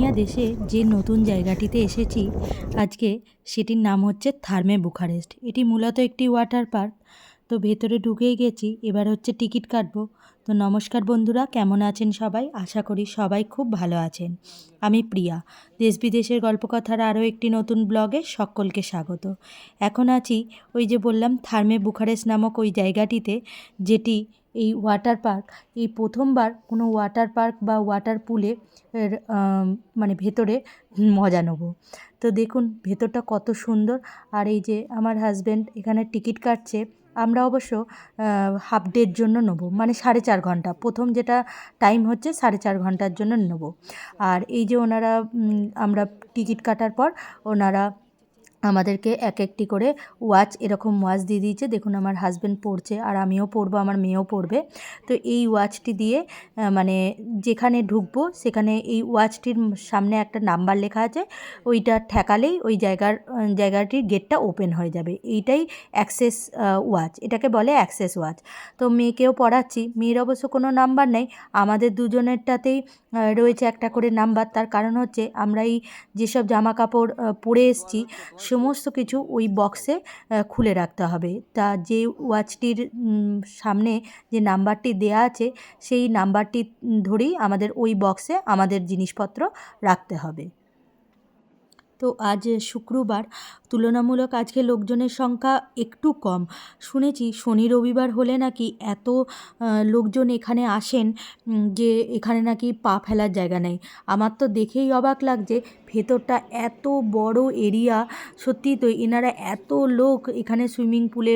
Romania দেশে যে নতুন জায়গাটিতে এসেছি, আজকে সেটির নাম হচ্ছে থার্মে বুখারেস্ট। এটি মূলত একটি ওয়াটার পার্ক। তো ভেতরে ঢুকেই গেছি, এবার হচ্ছে টিকিট কাটবো। তো নমস্কার বন্ধুরা, কেমন আছেন সবাই? আশা করি সবাই খুব ভালো আছেন। আমি প্রিয়া। দেশ বিদেশের গল্পকথার আরও একটি নতুন ব্লগে সকলকে স্বাগত। এখন আছি ওই যে বললাম, থার্মে বুখারেস্ট নামক ওই জায়গাটিতে, যেটি এই ওয়াটার পার্ক এই প্রথমবার কোনো ওয়াটার পার্ক বা ওয়াটার পুলে এর মানে ভেতরে মজা নেব। তো দেখুন ভেতরটা কত সুন্দর। আর এই যে আমার হাজব্যান্ড এখানে টিকিট কাটছে, আমরা অবশ্য হাফ ডের জন্য নেব। মানে সাড়ে চার ঘণ্টা, প্রথম যেটা টাইম হচ্ছে সাড়ে চার ঘণ্টার জন্য নেব। আর এই যে ওনারা আমরা টিকিট কাটার পর ওনারা আমাদেরকে এক একটি করে ওয়াচ এরকম ওয়াচ দিয়ে দিয়েছে। দেখুন, আমার হাজব্যান্ড পড়ছে আর আমিও পড়ব, আমার মেয়েও পড়বে। তো এই ওয়াচটি দিয়ে মানে যেখানে ঢুকবো, সেখানে এই ওয়াচটির সামনে একটা নাম্বার লেখা আছে। ওইটা ঠেকালেই ওই জায়গার জায়গাটির গেটটা ওপেন হয়ে যাবে। এইটাই অ্যাক্সেস ওয়াচ এটাকে বলে অ্যাক্সেস ওয়াচ তো মেয়েকেও পড়াচ্ছি। মেয়ের অবশ্য কোনো নাম্বার নেই। আমাদের দুজনেরটাতেই রয়েছে একটা করে নাম্বার তার কারণ হচ্ছে আমরা এই যেসব জামা কাপড় পরে এসছি সমস্ত কিছু ওই বক্সে খুলে রাখতে হবে। তা যে ওয়াচটির সামনে যে নাম্বারটি দেয়া আছে, সেই নাম্বারটি ধরেই আমাদের ওই বক্সে আমাদের জিনিসপত্র রাখতে হবে। তো আজ শুক্রবার, তুলনামূলক আজকে লোকজনের সংখ্যা একটু কম। শুনেছি শনি রবিবার হলে নাকি এত লোকজন এখানে আসেন যে এখানে নাকি পা ফেলার জায়গা নেই। আমার তো দেখেই অবাক লাগছে ভেতরটা এত বড় এরিয়া সত্যি তো এনারা এত লোক এখানে সুইমিং পুলে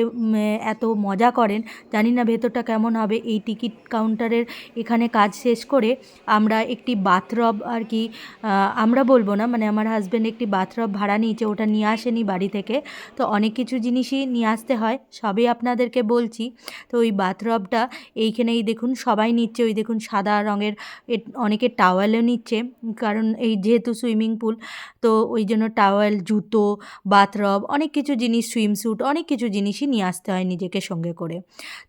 এত মজা করেন। জানি না ভেতরটা কেমন হবে, এই টিকিট কাউন্টারের এখানে কাজ শেষ করে আমরা একটি বাথরব আর কি আমরা বলব না মানে আমার হাজব্যান্ড একটি বাথরব ভাড়া নিয়েছে, ওটা নিয়ে আসেনি বাড়ি থেকে। তো অনেক কিছু জিনিসই নিয়ে আসতে হয়, সবই আপনাদেরকে বলছি। তো ওই বাথরবটা এইখানেই দেখুন, সবাই নিচ্ছে, ওই দেখুন সাদা রঙের অনেকে টাওয়েলও নিচ্ছে, কারণ এই যেহেতু সুইমিং পুল তো ওই জন্য টাওয়েল, জুতো, বাথরব অনেক কিছু জিনিস সুইমস্যুট অনেক কিছু জিনিসই নিয়ে আসতে হয় নিজেকে সঙ্গে করে।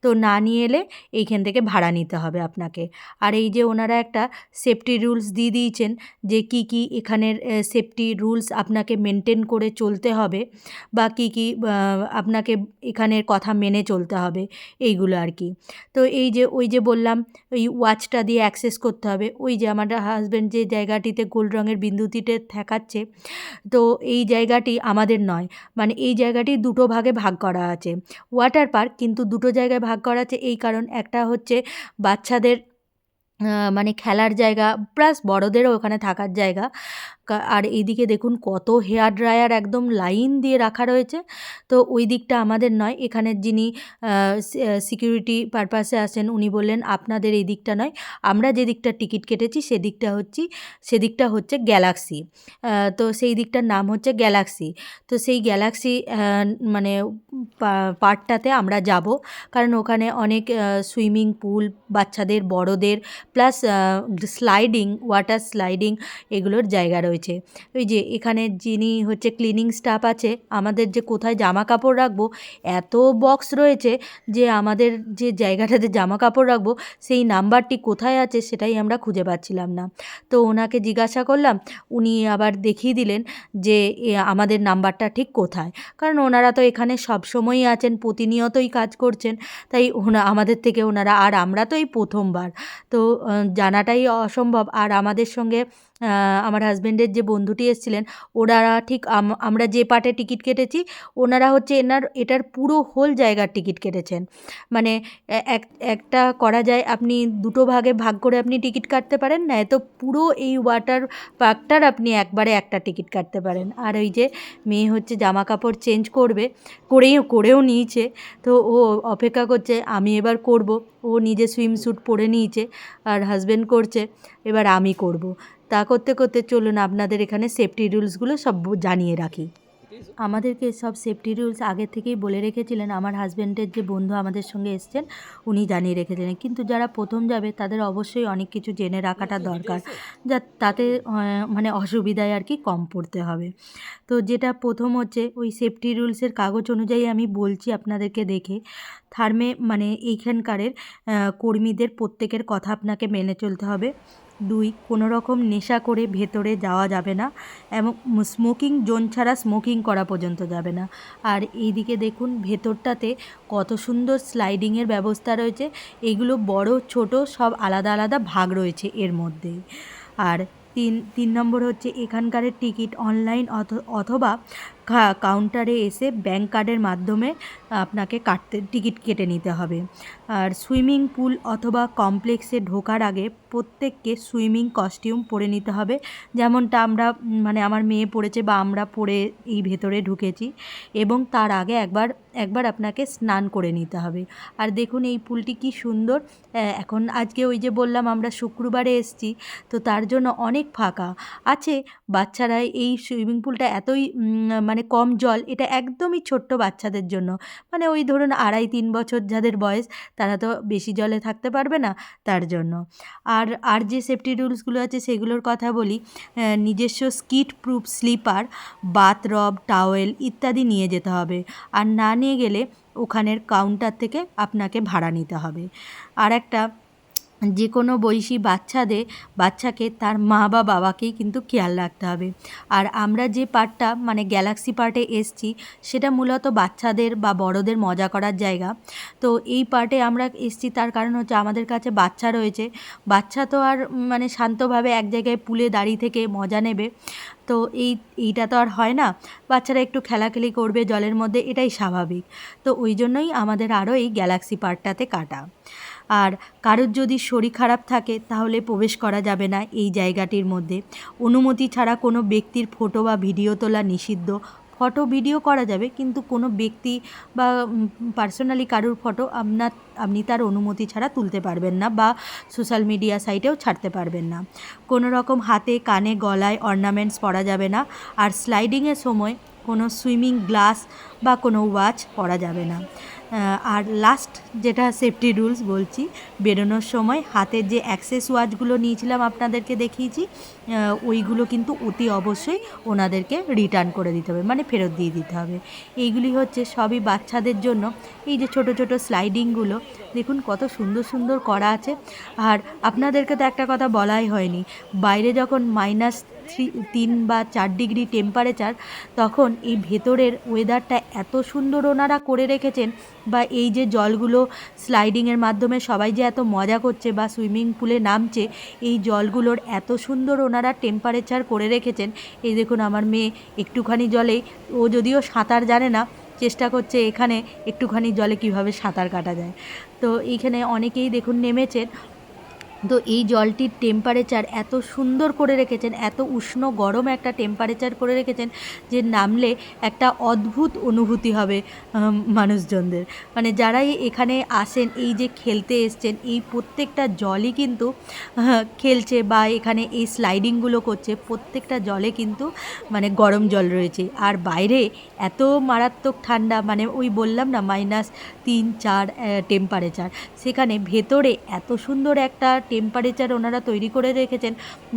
তো না নিয়ে এলে এইখান থেকে ভাড়া নিতে হবে আপনাকে। আর এই যে ওনারা একটা সেফটি রুলস দিয়ে দিয়েছেন যে কি কি এখানের সেফটি রুলস আপনাকে মেনটেন করে চলতে হবে বা কি কি আপনাকে এখানের কথা মেনে চলতে হবে এইগুলো আর কি। তো এই যে, ওই যে বললাম ওই ওয়াচটা দিয়ে অ্যাক্সেস করতে হবে। ওই যে আমার হাজব্যান্ড যে জায়গাটিতে গোল্ড রঙের বিন্দুটিতে ঠেকাচ্ছে। তো এই জায়গাটি আমাদের নয়। মানে এই জায়গাটি দুটো ভাগে ভাগ করা আছে। ওয়াটার পার্ক কিন্তু দুটো জায়গায় ভাগ করা আছে। এই কারণ একটা হচ্ছে বাচ্চাদের মানে খেলার জায়গা প্লাস বড়দেরও ওখানে থাকার জায়গা। আর এইদিকে দেখুন কত হেয়ার ড্রায়ার একদম লাইন দিয়ে রাখা রয়েছে। তো ওই দিকটা আমাদের নয়। এখানের যিনি সিকিউরিটি পারপাসে আসেন উনি বললেন আপনাদের এই দিকটা নয়। আমরা যে দিকটা টিকিট কেটেছি সেদিকটা হচ্ছি সেদিকটা হচ্ছে গ্যালাক্সি তো সেই দিকটার নাম হচ্ছে গ্যালাক্সি তো সেই গ্যালাক্সি মানে পার্টটাতে আমরা যাব। কারণ ওখানে অনেক সুইমিং পুল বাচ্চাদের, বড়দের প্লাস স্লাইডিং ওয়াটার স্লাইডিং এগুলোর জায়গা রয়েছে। ওই যে এখানে যিনি হচ্ছে ক্লিনিং স্টাফ আছে, আমাদের যে কোথায় জামা কাপড় রাখব, এত বক্স রয়েছে যে আমাদের যে জায়গাটাতে জামা কাপড় রাখব, সেই নাম্বারটি কোথায় আছে সেটাই আমরা খুঁজে পাচ্ছিলাম না। তো ওনাকে জিজ্ঞাসা করলাম, উনি আবার দেখিয়ে দিলেন যে আমাদের নাম্বারটা ঠিক কোথায়। কারণ ওনারা তো এখানে সবসময়ই আছেন, প্রতিনিয়তই কাজ করছেন, তাই ওনা আমাদের থেকে ওনারা, আর আমরা তো এই প্রথমবার। তো জানাটাই অসম্ভব। আর আমাদের সঙ্গে আমার হাজব্যান্ডের যে বন্ধুটি এসেছিলেন, ওনারা ঠিক আম- আমরা যে পার্টে টিকিট কেটেছি, ওনারা হচ্ছে এনার, এটার পুরো হোল জায়গার টিকিট কেটেছেন। মানে এক, একটা করা যায়, আপনি দুটো ভাগে ভাগ করে আপনি টিকিট কাটতে পারেন, না তো পুরো এই ওয়াটার পার্কটার আপনি একবারে একটা টিকিট কাটতে পারেন। আর ওই যে মেয়ে হচ্ছে জামা কাপড় চেঞ্জ করবে করেও করেও নিয়েছে, তো ও অপেক্ষা করছে, আমি এবার করব। ও নিজে সুইমস্যুট পরে নিয়েছে, আর হাজব্যান্ড করছে, এবার আমি করব। তা করতে করতে চলুন আপনাদের এখানে সেফটি রুলসগুলো সব জানিয়ে রাখি। আমাদেরকে সব সেফটি রুলস আগে থেকেই বলে রেখেছিলেন আমার হাজব্যান্ডের যে বন্ধু আমাদের সঙ্গে এসছেন উনি জানিয়ে রেখেছিলেন। কিন্তু যারা প্রথম যাবে তাদের অবশ্যই অনেক কিছু জেনে রাখাটা দরকার। যা তাতে মানে অসুবিধায় আর কি কম পড়তে হবে। তো যেটা প্রথম হচ্ছে ওই সেফটি রুলসের কাগজ অনুযায়ী আমি বলছি আপনাদেরকে দেখে। থার্মে মানে এইখানকারের কর্মীদের প্রত্যেকের কথা আপনাকে মেনে চলতে হবে। দুই কোনো রকম নেশা করে ভেতরে যাওয়া যাবে না এবং স্মোকিং জোন ছাড়া স্মোকিং করা পর্যন্ত যাবে না। আর এইদিকে দেখুন, ভেতরটাতে কত সুন্দর স্লাইডিংয়ের ব্যবস্থা রয়েছে। এগুলো বড়, ছোট, সব আলাদা আলাদা ভাগ রয়েছে এর মধ্যেই আর তিন তিন নম্বর হচ্ছে এখানকারের টিকিট অনলাইন অথবা কাউন্টারে এসে ব্যাংক কার্ডের মাধ্যমে আপনাকে কাটতে টিকিট কেটে নিতে হবে। আর সুইমিং পুল অথবা কমপ্লেক্সে ঢোকার আগে প্রত্যেককে সুইমিং কস্টিউম পরে নিতে হবে। যেমনটা আমরা মানে আমার মেয়ে পড়েছে বা আমরা পরে এই ভেতরে ঢুকেছি। এবং তার আগে একবার একবার আপনাকে স্নান করে নিতে হবে। আর দেখুন এই পুলটি কি সুন্দর। এখন আজকে ওই যে বললাম আমরা শুক্রবারে এসছি তো তার জন্য অনেক ফাঁকা। আছে বাচ্চারা এই সুইমিং পুলটা এতই উম, মানে কম জল, এটা একদমই ছোট্ট বাচ্চাদের জন্য। মানে ওই ধরুন আড়াই, তিন বছর যাদের বয়স, তারা তো বেশি জলে থাকতে পারবে না তার জন্য। আর আর যে সেফটি রুলসগুলো আছে সেগুলোর কথা বলি নিজস্ব skid proof slipper bathrobe towel ইত্যাদি নিয়ে যেতে হবে। আর না নিয়ে গেলে ওখানের কাউন্টার থেকে আপনাকে ভাড়া নিতে হবে। আর একটা যে কোনো বয়সী বাচ্চাদের, বাচ্চাকে তার মা বা বাবাকেই কিন্তু খেয়াল রাখতে হবে। আর আমরা যে পার্টটা মানে গ্যালাক্সি পার্টে এসছি, সেটা মূলত বাচ্চাদের বা বড়দের মজা করার জায়গা। তো এই পার্টে আমরা এসছি, তার কারণ হচ্ছে আমাদের কাছে বাচ্চা রয়েছে। বাচ্চা তো আর মানে শান্তভাবে এক জায়গায় পুলে দাঁড়িয়ে থেকে মজা নেবে। তো এই, এইটা তো আর হয় না। বাচ্চারা একটু খেলাখেলি করবে জলের মধ্যে, এটাই স্বাভাবিক। তো ওই জন্যই আমাদের আরও এই গ্যালাক্সি পার্কটাতে কাটা। আর কারোর যদি শরীর খারাপ থাকে, তাহলে প্রবেশ করা যাবে না এই জায়গাটির মধ্যে। অনুমতি ছাড়া কোনো ব্যক্তির ফটো বা ভিডিও তোলা নিষিদ্ধ। ফটো, ভিডিও করা যাবে, কিন্তু কোনো ব্যক্তি বা পার্সোনালি কারোর ফটো আপনার, আপনি তার অনুমতি ছাড়া তুলতে পারবেন না বা সোশ্যাল মিডিয়া সাইটেও ছাড়তে পারবেন না। কোনো রকম হাতে, কানে, গলায় অর্নামেন্টস পরা যাবে না আর স্লাইডিংয়ের সময় কোনো সুইমিং গ্লাস বা কোনো ওয়াচ পরা যাবে না। আর লাস্ট যেটা সেফটি রুলস বলছি, বেরোনোর সময় হাতের যে অ্যাক্সেস ওয়াচগুলো নিয়েছিলাম আপনাদেরকে দেখিয়েছি ওইগুলো কিন্তু অতি অবশ্যই ওনাদেরকে রিটার্ন করে দিতে হবে মানে ফেরত দিয়ে দিতে হবে। এইগুলি হচ্ছে সবই বাচ্চাদের জন্য। এই যে ছোট ছোট স্লাইডিংগুলো দেখুন কত সুন্দর সুন্দর করা আছে। আর আপনাদেরকে তো একটা কথা বলাই হয়নি, বাইরে যখন মাইনাস থ্রি তিন বা চার ডিগ্রি টেম্পারেচার তখন এই ভেতরের ওয়েদারটা এত সুন্দর ওনারা করে রেখেছেন বা এই যে জলগুলো স্লাইডিংয়ের মাধ্যমে সবাই যে এত মজা করছে বা সুইমিং পুলে নামছে, এই জলগুলোর এত সুন্দর ওনারা টেম্পারেচার করে রেখেছেন। এই দেখুন আমার মেয়ে একটুখানি জলেই ও যদিও সাঁতার জানে না, চেষ্টা করছে এখানে একটুখানি জলে কীভাবে সাঁতার কাটা যায়। তো এইখানে অনেকেই দেখুন নেমেছেন তো এই জলটির টেম্পারেচার এত সুন্দর করে রেখেছেন, এত উষ্ণ গরম একটা টেম্পারেচার করে রেখেছেন যে নামলে একটা অদ্ভুত অনুভূতি হবে মানুষজনদের। মানে যারাই এখানে আসেন, এই যে খেলতে এসছেন, এই প্রত্যেকটা জলই কিন্তু খেলছে বা এখানে এই স্লাইডিংগুলো করছে, প্রত্যেকটা জলে কিন্তু মানে গরম জল রয়েছে। আর বাইরে এত মারাত্মক ঠান্ডা মানে ওই বললাম না মাইনাস তিন, চার টেম্পারেচার সেখানে ভেতরে এত সুন্দর একটা টেম্পারেচার ওনারা তৈরি করে রেখেছেন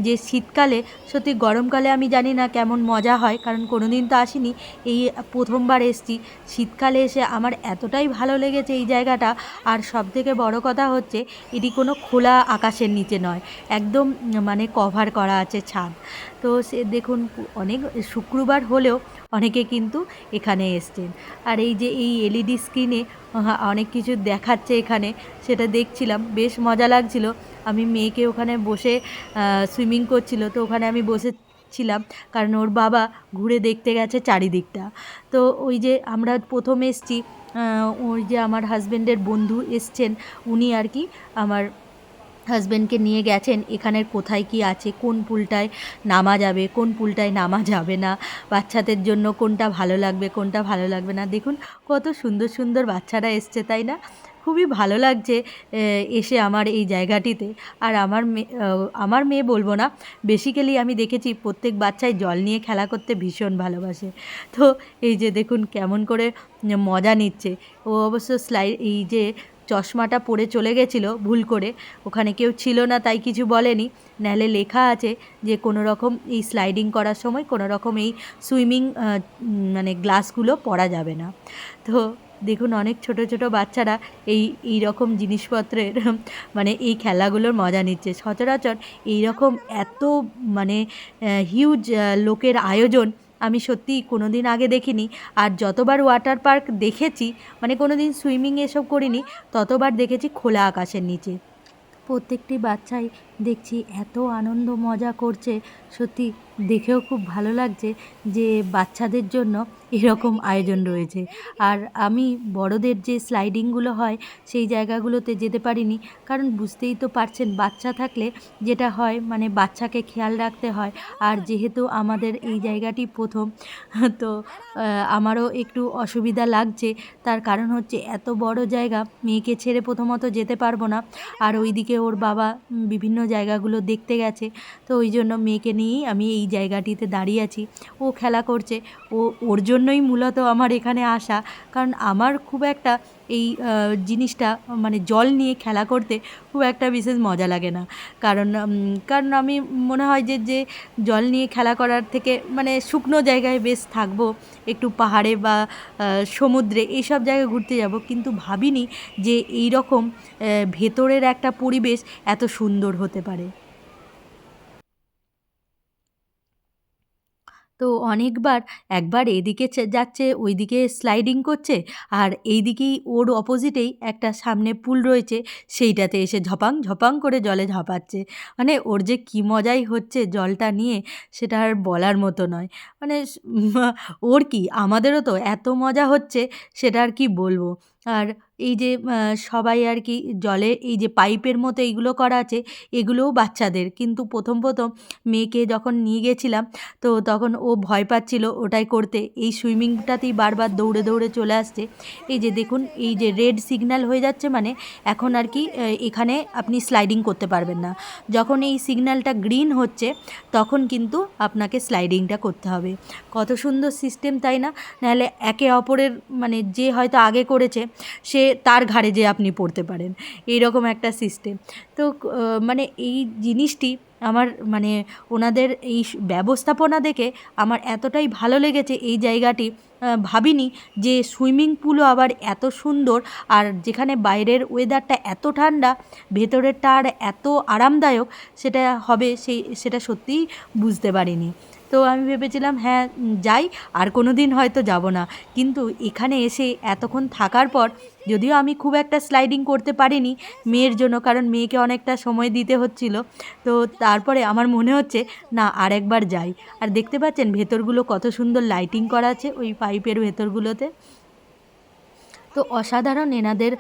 যে শীতকালে, সত্যি গরমকালে আমি জানি না কেমন মজা হয়, কারণ কোনো দিন তো আসিনি। এই প্রথমবার এসছি, শীতকালে এসে আমার এতটাই ভালো লেগেছে এই জায়গাটা। আর সবথেকে বড় কথা হচ্ছে, এটি কোনো খোলা আকাশের নিচে নয়, একদম মানে কভার করা আছে ছাদ। তো সে দেখুন, অনেক শুক্রবার হলেও অনেকে কিন্তু এখানে এসছেন। আর এই যে এই এলইডি স্ক্রিনে অনেক কিছু দেখাচ্ছে এখানে, সেটা দেখছিলাম, বেশ মজা লাগছিল। আমি মেয়েকে ওখানে বসে সুইমিং করছিল, তো ওখানে আমি বসে ছিলাম কারণ ওর বাবা ঘুরে দেখতে গেছে চারিদিকটা। তো ওই যে আমরা প্রথম এসছি ওই যে আমার হাজব্যান্ডের বন্ধু এসছেন, উনি আর কি আমার হাজব্যান্ডকে নিয়ে গেছেন, এখানের কোথায় কি আছে, কোন পুলটায় নামা যাবে, কোন পুলটায় নামা যাবে না, বাচ্চাদের জন্য কোনটা ভালো লাগবে, কোনটা ভালো লাগবে না। দেখুন, কত সুন্দর সুন্দর বাচ্চারা এসছে, তাই না? খুবই ভালো লাগছে এসে আমার এই জায়গাটিতে। আর আমার মেয়ে আমার মেয়ে বলব না বেসিক্যালি আমি দেখেছি প্রত্যেক বাচ্চাই জল নিয়ে খেলা করতে ভীষণ ভালোবাসে। তো এই যে দেখুন, কেমন করে মজা নিচ্ছে। ও অবশ্য স্লাই এই যে চশমাটা পরে চলে গেছিল, ভুল করে। ওখানে কেউ ছিল না, তাই কিছু বলেনি। নাহলে লেখা আছে যে কোনো রকম এই স্লাইডিং করার সময় কোনো রকম এই সুইমিং মানে গ্লাসগুলো পরা যাবে না। তো দেখুন, অনেক ছোট ছোট বাচ্চারা এই এই রকম জিনিসপত্রের মানে এই খেলাগুলোর মজা নিচ্ছে। সচরাচর এই রকম এত মানে হিউজ লোকের আয়োজন আমি সত্যিই কোনো দিন আগে দেখিনি। আর যতবার ওয়াটার পার্ক দেখেছি মানে কোনো দিন সুইমিং এসব করিনি, ততবার দেখেছি খোলা আকাশের নিচে। প্রত্যেকটি বাচ্চাই দেখছি এত আনন্দ মজা করছে। সত্যি দেখেও খুব ভালো লাগছে যে বাচ্চাদের জন্য এরকম আয়োজন রয়েছে। আর আমি বড়দের যে স্লাইডিংগুলো হয়, সেই জায়গাগুলোতে যেতে পারিনি। কারণ বুঝতেই তো পারছেন, বাচ্চা থাকলে যেটা হয় মানে বাচ্চাকে খেয়াল রাখতে হয়। আর যেহেতু আমাদের এই জায়গাটি প্রথম, তো আমারও একটু অসুবিধা লাগছে। তার কারণ হচ্ছে এত বড় জায়গা, মেয়েকে ছেড়ে প্রথমত যেতে পারব না। আর ওইদিকে ওর বাবা বিভিন্ন জায়গাগুলো দেখতে গেছে। তো ওই জন্য মেয়েকে নিয়েই আমি এই জায়গাটিতে দাঁড়িয়ে আছি। ও খেলা করছে। ও, ওর জন্যই মূলত আমার এখানে আসা। কারণ আমার খুব একটা এই জিনিসটা মানে জল নিয়ে খেলা করতে খুব একটা বিশেষ মজা লাগে না। কারণ কারণ আমি মনে হয় যে যে জল নিয়ে খেলা করার থেকে মানে শুকনো জায়গায় বেশ থাকব, একটু পাহাড়ে বা সমুদ্রে এইসব জায়গায় ঘুরতে যাব। কিন্তু ভাবিনি যে এই রকম ভেতরের একটা পরিবেশ এত সুন্দর হতে পারে। তো অনেকবার একবার এদিকে যাচ্ছে, ওইদিকে স্লাইডিং করছে আর এইদিকেই ওর অপোজিটেই একটা সামনে পুল রয়েছে, সেইটাতে এসে ঝপাং ঝপাং করে জলে ঝাঁপাচ্ছে। মানে ওর যে কী মজাই হচ্ছে জলটা নিয়ে সেটা আর বলার মতো নয়। মানে ওর কি, আমাদেরও তো এত মজা হচ্ছে সেটা আর কি বলব? আর এই যে সবাই আর কি জলে এই যে পাইপের মতো এইগুলো করা আছে, এগুলোও বাচ্চাদের। কিন্তু প্রথম প্রথম মেয়েকে যখন নিয়ে গেছিলাম, তো তখন ও ভয় পাচ্ছিল ওটাই করতে। এই সুইমিংটাতেই বারবার দৌড়ে দৌড়ে চলে আসছে। এই যে দেখুন, এই যে রেড সিগন্যাল হয়ে যাচ্ছে মানে এখন আর কি এখানে আপনি স্লাইডিং করতে পারবেন না। যখন এই সিগন্যালটা গ্রিন হচ্ছে, তখন কিন্তু আপনাকে স্লাইডিংটা করতে হবে। কত সুন্দর সিস্টেম, তাই না? নাহলে একে অপরের মানে যে হয়তো আগে করেছে সে তার ঘাড়ে যে আপনি পড়তে পারেন। এই রকম একটা সিস্টেম তো মানে এই জিনিসটি আমার মানে ওনাদের এই ব্যবস্থাপনা দেখে আমার এতটাই ভালো লেগেছে এই জায়গাটি ভাবিনি যে সুইমিং পুলও আবার এত সুন্দর আর যেখানে বাইরের ওয়েদারটা এত ঠান্ডা ভেতরেরটা আর এত আরামদায়ক, সেটা হবে সেই, সেটা সত্যিই বুঝতে পারিনি। তো আমি ভেবেছিলাম হ্যাঁ যাই, আর কোনো দিন হয়তো যাব না। কিন্তু এখানে এসে এতক্ষণ থাকার পর যদিও আমি খুব একটা স্লাইডিং করতে পারিনি মেয়ের জন্য, কারণ মেয়েকে অনেকটা সময় দিতে হচ্ছিল। তো তারপরে আমার মনে হচ্ছে, না, আর একবার যাই। আর দেখতে পাচ্ছেন, ভেতরগুলো কত সুন্দর লাইটিং করা আছে ওই পাইপের ভেতরগুলোতে। তো অসাধারণ এনাদের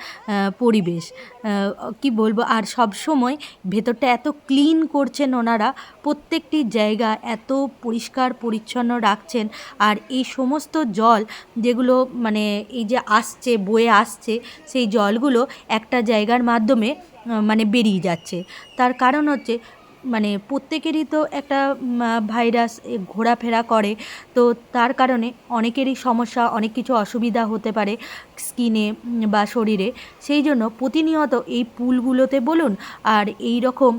পরিবেশ। কি বলব, আর সব সময় ভেতরটা এত ক্লিন করছেন ওনারা, প্রত্যেকটি জায়গা এত পরিষ্কার পরিচ্ছন্ন রাখছেন, আর এই সমস্ত জল যেগুলো মানে এই যে আসছে, বয়ে আসছে, সেই জলগুলো একটা জায়গার মাধ্যমে মানে বেরিয়ে যাচ্ছে। তার কারণ হচ্ছে মানে প্রত্যেকেরই তো একটা ভাইরাস ঘোরাফেরা করে। তো তার কারণে অনেকেরই সমস্যা, অনেক কিছু অসুবিধা হতে পারে স্কিনে বা শরীরে। সেই জন্য প্রতিনিয়ত এই পুলগুলোতে বলুন আর এই রকম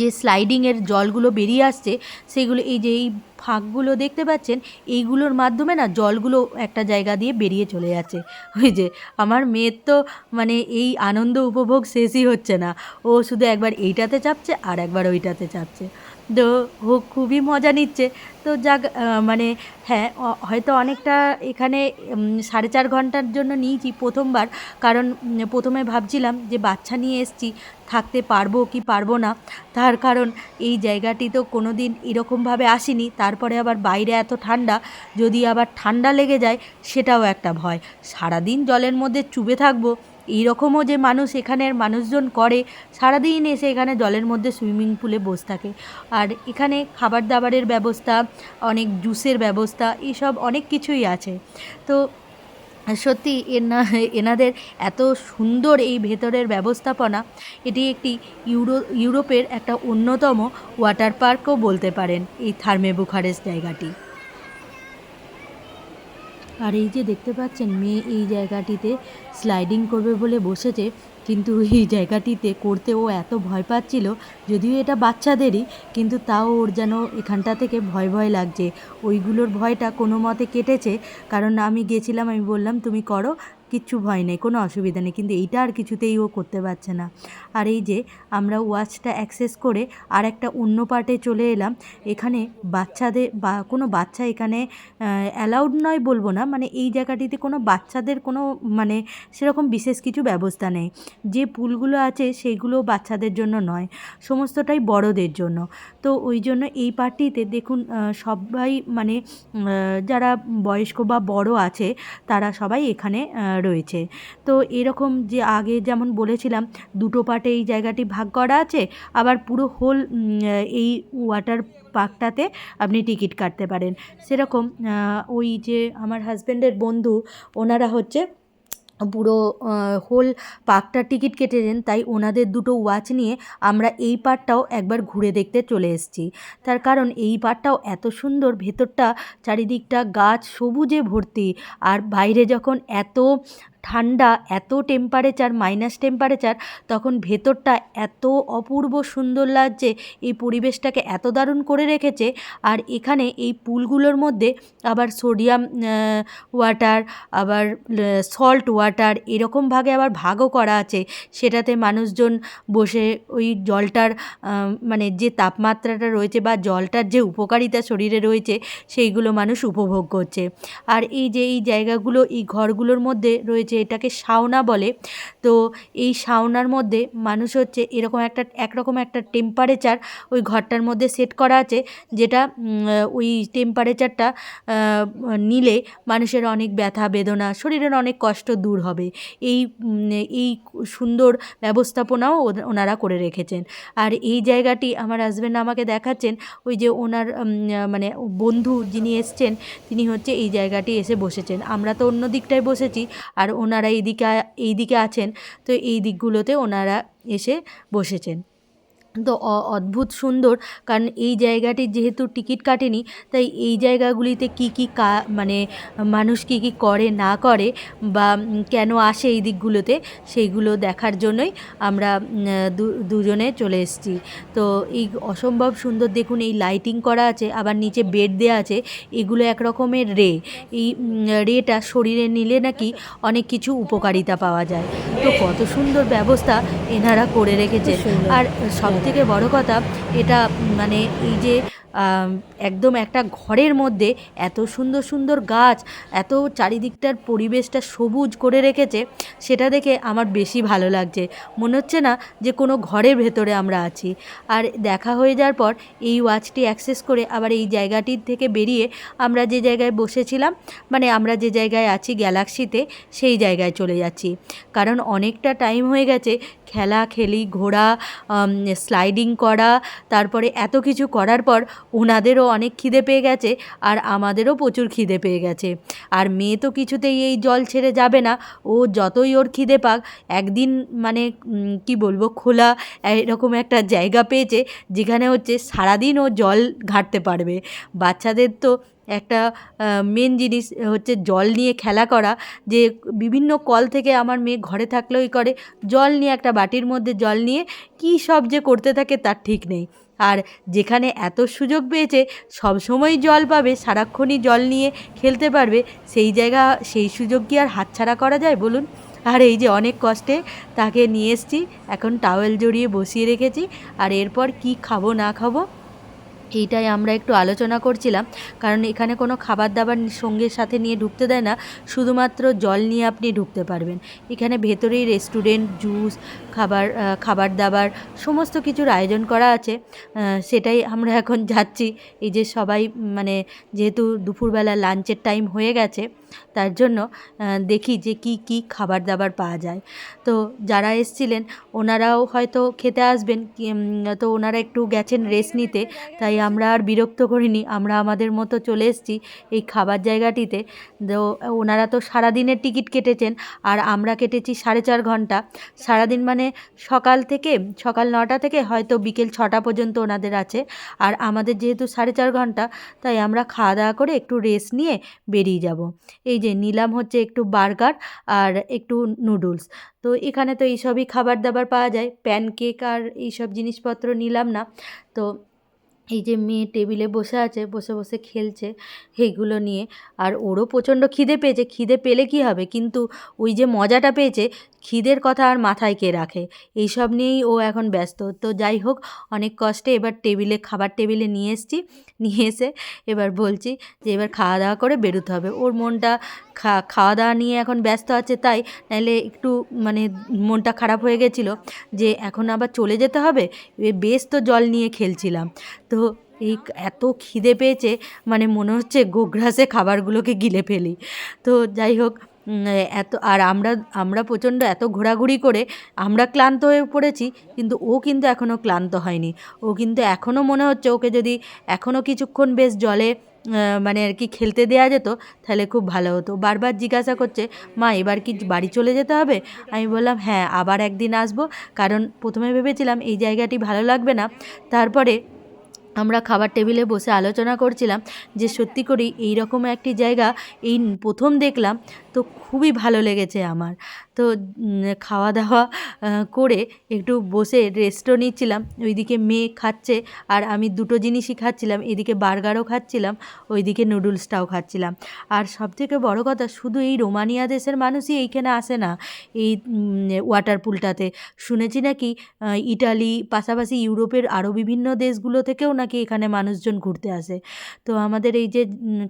যে স্লাইডিংয়ের জলগুলো বেরিয়ে আসছে, সেগুলো এই যে এই ফাঁকগুলো দেখতে পাচ্ছেন, এইগুলোর মাধ্যমে না জলগুলো একটা জায়গা দিয়ে বেরিয়ে চলে যাচ্ছে। ওই যে আমার মেয়ের তো মানে এই আনন্দ উপভোগ শেষই হচ্ছে না। ও শুধু একবার এইটাতে চাপছে আর একবার ওইটাতে চাপছে। তো খুবই মজা নিচ্ছে। তো যাক মানে হ্যাঁ হয়তো অনেকটা এখানে সাড়ে চার ঘণ্টার জন্য নিয়েছি প্রথমবার। কারণ প্রথমে ভাবছিলাম যে বাচ্চা নিয়ে এসছি, থাকতে পারব কি পারব না? তার কারণ, এই জায়গাটি তো কোনো দিন এরকমভাবে আসিনি। তারপরে আবার বাইরে এত ঠান্ডা, যদি আবার ঠান্ডা লেগে যায়, সেটাও একটা ভয়। সারাদিন জলের মধ্যে চুবে থাকব এই রকমও যে মানুষ এখানের মানুষজন করে, সারাদিন এসে এখানে জলের মধ্যে সুইমিং পুলে বসে থাকে। আর এখানে খাবার দাবারের ব্যবস্থা, অনেক জুসের ব্যবস্থা এইসব অনেক কিছুই আছে। তো সত্যি এনা, এনাদের এত সুন্দর এই ভেতরের ব্যবস্থাপনা, এটি একটি ইউরো, ইউরোপের একটা অন্যতম ওয়াটার পার্কও বলতে পারেন এই থার্মে বুখারেস্ট জায়গাটি। আর এই যে দেখতে পাচ্ছেন, মেয়ে এই জায়গাটিতে স্লাইডিং করবে বলে বসেছে, কিন্তু এই জায়গাটিতে করতে ও এত ভয় পাচ্ছিল, যদিও এটা বাচ্চাদেরই, কিন্তু তাও ওর যেন এখানটা থেকে ভয় ভয় লাগছে। ওইগুলোর ভয়টা কোনো মতে কেটেছে, কারণ আমি গেছিলাম, আমি বললাম, তুমি করো। কিচ্ছু ভয় নেই, কোনো অসুবিধা নেই। কিন্তু এইটা আর কিছুতেই ও করতে পারছে না। আর এই যে আমরা ওয়াচটা অ্যাক্সেস করে আর একটা অন্য পার্টে চলে এলাম। এখানে বাচ্চাদের বা কোনো বাচ্চা এখানে অ্যালাউড নয় বলব না মানে এই জায়গাটিতে কোনো বাচ্চাদের কোনো মানে সেরকম বিশেষ কিছু ব্যবস্থা নেই। যে পুলগুলো আছে সেইগুলো বাচ্চাদের জন্য নয়, সমস্তটাই বড়দের জন্য। তো ওই জন্য এই পার্টিতে দেখুন সবাই মানে যারা বয়স্ক বা বড় আছে, তারা সবাই এখানে রয়েছে। তো এরকম যে আগে যেমন বলেছিলাম, দুটো পার্টে এই জায়গাটি ভাগ করা আছে, আবার পুরো হোল এই ওয়াটার পার্কটাতে আপনি টিকিট কাটতে পারেন। সেরকম ওই যে আমার হাজব্যান্ডের বন্ধু, ওনারা হচ্ছে পুরো হোল পার্কটার টিকিট কেটে কেটেছেন তাই ওনাদের দুটো ওয়াচ নিয়ে আমরা এই পার্কটাও একবার ঘুরে দেখতে চলে এসেছি। তার কারণ এই পার্কটাও এত সুন্দর, ভেতরটা, চারিদিকটা গাছ সবুজে ভর্তি, আর বাইরে যখন এত ঠান্ডা, এত টেম্পারেচার মাইনাস টেম্পারেচার তখন ভেতরটা এত অপূর্ব সুন্দর লাগছে, এই পরিবেশটাকে এত দারুণ করে রেখেছে। আর এখানে এই পুলগুলোর মধ্যে আবার সোডিয়াম ওয়াটার আবার সল্ট ওয়াটার এরকম ভাগে আবার ভাগও করা আছে। সেটাতে মানুষজন বসে ওই জলটার মানে যে তাপমাত্রাটা রয়েছে বা জলটার যে উপকারিতা শরীরে রয়েছে, সেইগুলো মানুষ উপভোগ করছে। আর এই যে এই জায়গাগুলো, এই ঘরগুলোর মধ্যে রয়েছে এটাকে সাওনা বলে। তো এই সাওনার মধ্যে মানুষ হচ্ছে এরকম একটা, একরকম একটা টেম্পারেচার ওই ঘরটার মধ্যে সেট করা আছে, যেটা ওই টেম্পারেচারটা নিলে মানুষের অনেক ব্যথা, বেদনা, শরীরের অনেক কষ্ট দূর হবে। এই এই সুন্দর ব্যবস্থাপনাও ওনারা করে রেখেছেন। আর এই জায়গাটি আমার হাজব্যান্ড আমাকে দেখাচ্ছেন, ওই যে ওনার মানে বন্ধু যিনি এসছেন, তিনি হচ্ছে এই জায়গাটি এসে বসেছেন। আমরা তো অন্য দিকটায় বসেছি, আর ওনারা এইদিকে এইদিকে এই দিকে আছেন তো এই দিকগুলোতে ওনারা এসে বসেছেন। তো অদ্ভুত সুন্দর। কারণ এই জায়গাটি যেহেতু টিকিট কাটেনি, তাই এই জায়গাগুলিতে কি কি কা মানে মানুষ কি কি করে, না করে বা কেন আসে এই দিকগুলোতে, সেইগুলো দেখার জন্যই আমরা দুজনে চলে এসেছি। তো এই অসম্ভব সুন্দর দেখুন, এই লাইটিং করা আছে, আবার নিচে বেড দেওয়া আছে, এগুলো এক রকমের রে। এই রেটা শরীরে নিলে নাকি অনেক কিছু উপকারিতা পাওয়া যায়। তো কত সুন্দর ব্যবস্থা এনারা করে রেখেছে আর সব থেকে বড় কথা এটা মানে এই যে একদম একটা ঘরের মধ্যে এত সুন্দর সুন্দর গাছ, এত চারিদিকটার পরিবেশটা সবুজ করে রেখেছে, সেটা দেখে আমার বেশি ভালো লাগছে। মনে হচ্ছে না যে কোনো ঘরের ভেতরে আমরা আছি। আর দেখা হয়ে যাওয়ার পর এই ওয়াচটি অ্যাক্সেস করে আবার এই জায়গাটির থেকে বেরিয়ে আমরা যে জায়গায় বসেছিলাম মানে আমরা যে জায়গায় আছি গ্যালাক্সিতে, সেই জায়গায় চলে যাচ্ছি। কারণ অনেকটা টাইম হয়ে গেছে খেলা, খেলি, ঘোরা স্লাইডিং করা, তারপরে এত কিছু করার পর ওনাদেরও অনেক খিদে পেয়ে গেছে আর আমাদেরও প্রচুর খিদে পেয়ে গেছে। আর মেয়ে তো কিছুতেই এই জল ছেড়ে যাবে না, ও যতই ওর খিদে পাক, একদিন মানে কি বলব, খোলা এরকম একটা জায়গা পেয়েছে, যেখানে হচ্ছে সারাদিন ও জল ঘাঁটতে পারবে। বাচ্চাদের তো একটা মেন জিনিস হচ্ছে জল নিয়ে খেলা করা, যে বিভিন্ন কল থেকে আমার মেয়ে ঘরে থাকলেই করে, জল নিয়ে একটা বাটির মধ্যে জল নিয়ে কী সব যে করতে থাকে তার ঠিক নেই। আর যেখানে এত সুযোগ পেয়েছে, সব সময় জল পাবে, সারাক্ষণই জল নিয়ে খেলতে পারবে, সেই জায়গা, সেই সুযোগ কি আর হাতছাড়া করা যায় বলুন? আর এই যে অনেক কষ্টে তাকে নিয়ে এসছি, এখন টাওয়েল জড়িয়ে বসিয়ে রেখেছি, আর এরপর কি খাব না খাব এইটাই আমরা একটু আলোচনা করছিলাম। কারণ এখানে কোনো খাবার দাবার সঙ্গের সাথে নিয়ে ঢুকতে দেয় না, শুধুমাত্র জল নিয়ে আপনি ঢুকতে পারবেন। এখানে ভেতরেই রেস্টুরেন্ট জুস খাবার খাবার দাবার সমস্ত কিছুর আয়োজন করা আছে। সেটাই আমরা এখন যাচ্ছি। এই যে সবাই মানে যেহেতু দুপুরবেলা লাঞ্চের টাইম হয়ে গেছে, তার জন্য দেখি যে কি কি খাবার দাবার পাওয়া যায়। তো যারা এসছিলেন, ওনারাও হয়তো খেতে আসবেন তো ওনারা একটু গেছেন রেস্ট নিতে, তাই আমরা আর বিরক্ত করিনি। আমরা আমাদের মতো চলে এসেছি এই খাবার জায়গাটিতে। তো ওনারা তো সারাদিনের টিকিট কেটেছেন, আর আমরা কেটেছি সাড়ে চার ঘণ্টা। সারাদিন মানে সকাল থেকে, সকাল নটা থেকে হয়তো বিকেল ছটা পর্যন্ত ওনাদের আছে। আর আমাদের যেহেতু সাড়ে চার ঘণ্টা, তাই আমরা খাওয়া দাওয়া করে একটু রেস্ট নিয়ে বেরিয়ে যাব। এই যে নিলাম হচ্ছে একটু বার্গার আর একটু নুডলস। তো এখানে তো এইসবই খাবার দাবার পাওয়া যায়। প্যানকেক আর এইসব জিনিসপত্র নিলাম না। তো এই যে মেয়ে টেবিলে বসে আছে, বসে বসে খেলছে এইগুলো নিয়ে। আর ওরও প্রচণ্ড খিদে পেয়েছে। খিদে পেলে কি হবে? কিন্তু ওই যে মজাটা পেয়েছে, খিদের কথা আর মাথায় কে রাখে? এইসব নিয়েই ও এখন ব্যস্ত। তো যাই হোক, অনেক কষ্টে এবার টেবিলে, খাবার টেবিলে নিয়ে এসেছি। নিয়ে এসে এবার বলছি যে এবার খাওয়া দাওয়া করে বেরোতে হবে। ওর মনটা খাওয়া দাওয়া নিয়ে এখন ব্যস্ত আছে, তাই নাহলে একটু মানে মনটা খারাপ হয়ে গেছিল যে এখন আবার চলে যেতে হবে। বেশ তো জল নিয়ে খেলছিলাম। তো এই এত খিদে পেয়েছে মানে মনে হচ্ছে গোগ্রাসে খাবারগুলোকে গিলে ফেলি। তো যাই হোক এত, আর আমরা আমরা প্রচণ্ড এত ঘোরাঘুরি করে আমরা ক্লান্ত হয়ে পড়েছি, কিন্তু ও কিন্তু এখনও ক্লান্ত হয়নি। ও কিন্তু এখনও মনে হচ্ছে ওকে যদি এখনও কিছুক্ষণ বেশ জলে মানে আর কি খেলতে দেওয়া যেত, তাহলে খুব ভালো হতো। বারবার জিজ্ঞাসা করছে, মা, এবার কি বাড়ি চলে যেতে হবে? আমি বললাম হ্যাঁ আবার একদিন আসব। কারণ প্রথমে ভেবেছিলাম, এই জায়গাটি ভালো লাগবে না। তারপরে আমরা খাবার টেবিলে বসে আলোচনা করছিলাম যে সত্যি করেই এই রকম একটি জায়গা এই প্রথম দেখলাম, তো খুবই ভালো লেগেছে আমার। তো খাওয়া দাওয়া করে একটু বসে রেস্টও নিচ্ছিলাম। ওইদিকে মেয়ে খাচ্ছে আর আমি দুটো জিনিসই খাচ্ছিলাম। এদিকে বার্গারও খাচ্ছিলাম, ওইদিকে নুডলসটাও খাচ্ছিলাম। আর সবথেকে বড় কথা, শুধু এই রোমানিয়া দেশের মানুষই এইখানে আসে না, এই ওয়াটার পুলটাতে শুনেছি নাকি ইটালি, পাশাপাশি ইউরোপের আরও বিভিন্ন দেশগুলো থেকেও নাকি এখানে মানুষজন ঘুরতে আসে। তো আমাদের এই যে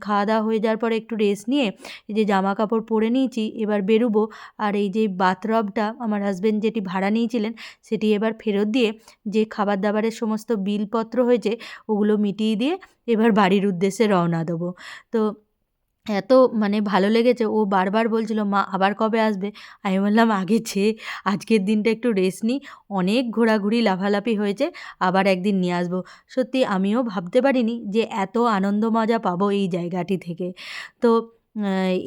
খাওয়া দাওয়া হয়ে যাওয়ার পরে একটু রেস্ট নিয়ে এই যে জামা কাপড় পরে নিয়েছি, এবার বেরোবো। আর এই যে বাথরবটা, আমার হাজব্যান্ড যেটি ভাড়া নিয়েছিলেন, সেটি এবার ফেরত দিয়ে যে খাবার দাবারের সমস্ত বিলপত্র হয়েছে, ওগুলো মিটিয়ে দিয়ে এবার বাড়ির উদ্দেশ্যে রওনা দেবো। তো এত মানে ভালো লেগেছে। ও বারবার বলছিল, মা, আবার কবে আসবে? আমি বললাম, আগে যে, আজকের দিনটা একটু রেস্ট নিই অনেক ঘোরাঘুরি, লাফালাফি হয়েছে, আবার একদিন নিয়ে আসব। সত্যি, আমিও ভাবতে পারিনি যে, এত আনন্দ মজা পাবো এই জায়গাটি থেকে। তো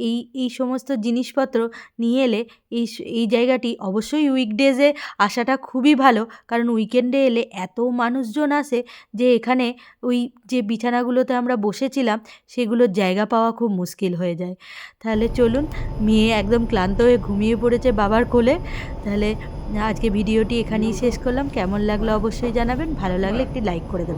এই এই সমস্ত জিনিসপত্র নিয়ে এলে এই এই জায়গাটি অবশ্যই উইকডেজে আসাটা খুবই ভালো। কারণ উইকেন্ডে এলে এত মানুষজন আসে যে এখানে ওই যে বিছানাগুলোতে আমরা বসেছিলাম সেগুলোর জায়গা পাওয়া খুব মুশকিল হয়ে যায়। তাহলে চলুন মেয়ে একদম ক্লান্ত হয়ে ঘুমিয়ে পড়েছে বাবার কোলে। তাহলে আজকে ভিডিওটি এখানেই শেষ করলাম। কেমন লাগল অবশ্যই জানাবেন। ভালো লাগলে একটি লাইক করে দেবেন।